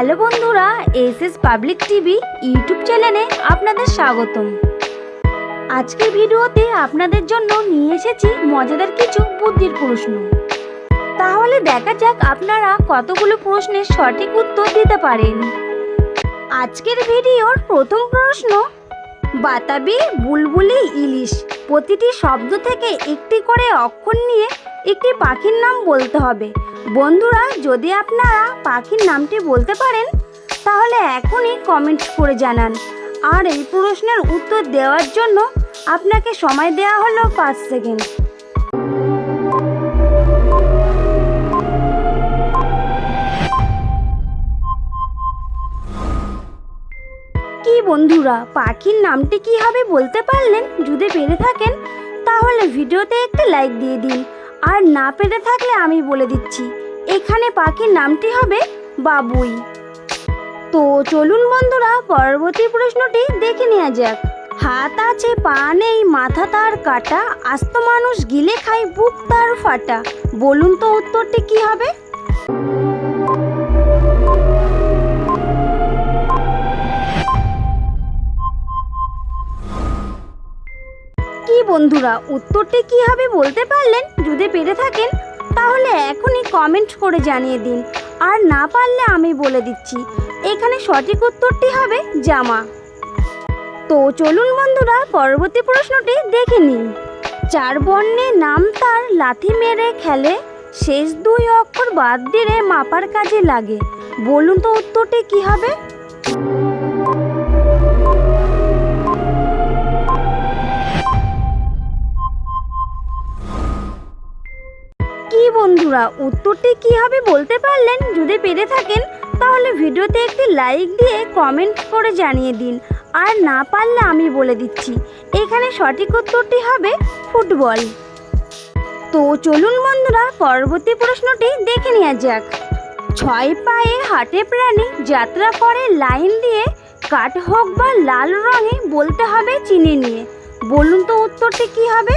Hello বন্ধুরা S S public TV YouTube চ্যানেলে আপনাদের স্বাগতম। আজকের ভিডিওতে আপনাদের জন্য নিয়ে এসেছি মজাদার কিছু বুদ্ধির প্রশ্ন। তাহলে দেখা যাক আপনারা কতগুলো প্রশ্নের সঠিক উত্তর দিতে পারেন। আজকের ভিডিওর প্রথম প্রশ্ন বাতাবি, বুলবুলি, ইলিশ প্রতিটি শব্দ থেকে একটি করে অক্ষর নিয়ে একটি পাখির নাম বলতে হবে। বন্ধুরা, যদি আপনারা পাখির নামটি বলতে পারেন, তাহলে এখনই কমেন্ট করে জানান। আর এই প্রশ্নের উত্তর দেওয়ার জন্য আপনাকে সময় দেওয়া হলো পাঁচ সেকেন্ড। বন্ধুরা, পাখির নামটি কি হবে বলতে পারলেন? যদি পেরে থাকেন, তাহলে ভিডিওতে একটা লাইক দিয়ে দিন। আর না পেরে থাকলে আমি বলে দিচ্ছি, এখানে পাখির নামটি হবে বাবুই। তো চলুন বন্ধুরা, পরবর্তী প্রশ্নটি দেখে নেওয়া যাক। হাত আছে, পা নেই, মাথা তার কাটা, আস্ত মানুষ গিলে খায়, বুক তার ফাটা। বলুন তো উত্তরটি কি হবে? বন্ধুরা, উত্তরটি কি হবে বলতে পারলেন যদি পেরে থাকেন, তাহলে এখনই কমেন্ট করে জানিয়ে দিন। আর না পারলে আমি বলে দিচ্ছি, এখানে সঠিক উত্তরটি হবে জামা। তো চলুন বন্ধুরা, পরবর্তী প্রশ্নটি দেখে নিন চার বর্ণে নাম তার লাথি মেরে খেলে, শেষ দুই অক্ষর বাদ দিলে মাপার কাজে লাগে। বলুন তো উত্তরটি কি হবে বন্ধুরা, উত্তরটি কি হবে বলতে পারলেন? যদি পেরে থাকেন, তাহলে ভিডিওতে একটি লাইক দিয়ে কমেন্ট করে জানিয়ে দিন। আর না পারলে আমি বলে দিচ্ছি, এখানে সঠিক উত্তরটি হবে ফুটবল। তো চলুন বন্ধুরা, পরবর্তী প্রশ্নটি দেখে নেওয়া যাক। ছয় পায়ে হাটে প্রাণী যাত্রা করে লাইন দিয়ে কাঠ হোক বা লাল রঙে বলতে হবে চিনি নিয়ে। বলুন তো উত্তরটি কি হবে?